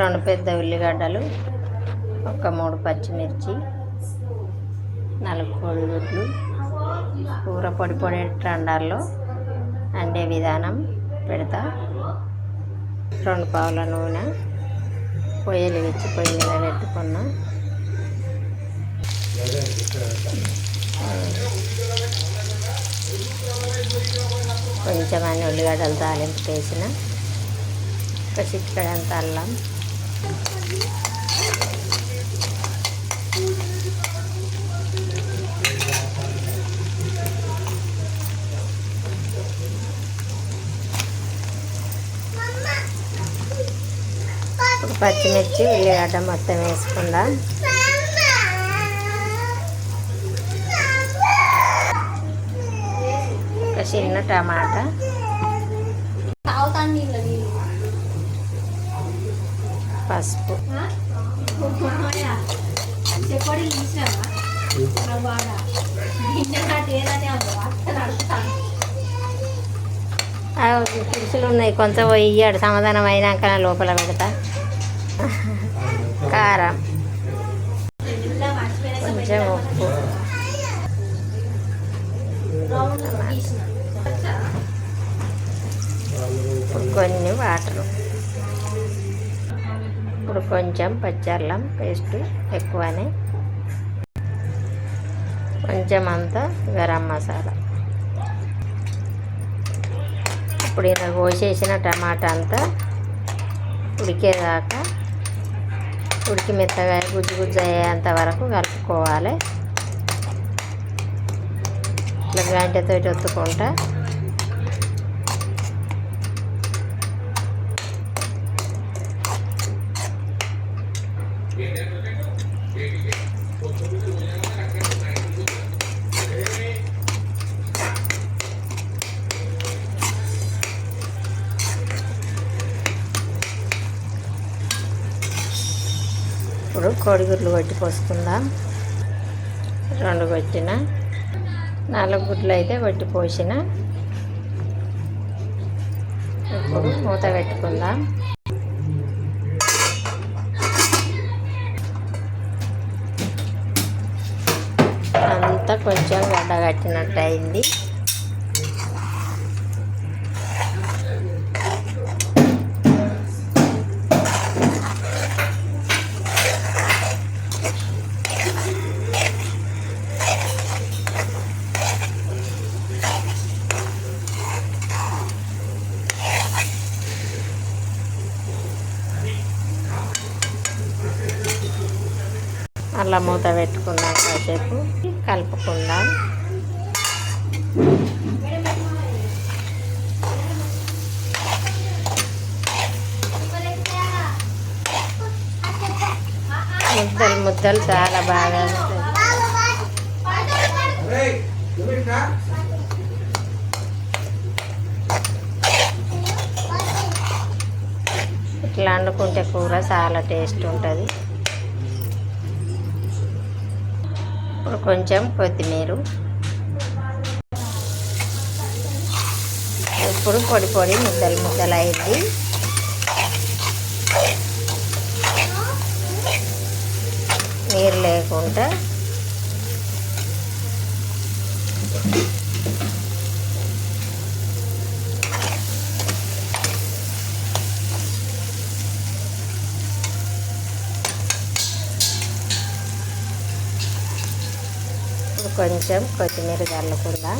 రెండు పెద్ద ఉల్లిగడ్డలు ఒక మూడు పచ్చిమిర్చి నాలుగు కోడిగుడ్లు కూర పొడి పొడి ట్రండాల్లో అండే విధానం పెడతా. రెండు పావుల నూనె పొయ్యిలు వెచ్చి పొయ్యి మీద పెట్టుకున్నా. కొంచెం అన్ని ఉల్లిగడ్డలు తాలింపు వేసిన. ఒక చిక్కడంత అల్లం. పచ్చిమిర్చి ఉల్లిగడ్డ మొత్తం వేసుకుందాం. ఒక చిన్న టమాటా. పసుపు. పులుసులు ఉన్నాయి. కొంత ఇయ్యాడు. సమాధానం అయినాక లోపల పెడతా. కారం. కొంచెం ఉప్పు. కొన్ని వాటరు. ఇప్పుడు కొంచెం పచ్చళ్ళం పేస్ట్ ఎక్కువనే. కొంచెం అంతా గరం మసాలా. ఇప్పుడు ఇలా కోసేసిన టమాటా అంతా ఉడికేదాకా ఉడికి మెత్తగా గుజ్జు గుజ్జు అయ్యేంత వరకు కలుపుకోవాలి. ఇట్లా గంటతో ఒత్తుకుంటా. ఇప్పుడు కోడిగుడ్లు కొట్టి పోసుకుందాం. రెండు కొట్టిన. నాలుగు గుడ్లు అయితే వట్టి పోసిన. ఇప్పుడు మూత పెట్టుకుందాం. అంతా కొంచెం గడ్డగట్టినట్టు అయింది. అలా మూత పెట్టుకుందాం కాసేపు కలుపుకుందాం. ముద్దలు ముద్దలు చాలా బాగా ఇట్లా వండుకుంటే కూర చాలా టేస్ట్ ఉంటుంది. ఇప్పుడు కొంచెం కొత్తిమీర. ఇప్పుడు పొడి పొడి ముద్దలు ముద్దలు అయింది నీరు లేకుండా కొంచెం కొత్తిమీర చల్లుకుందాం.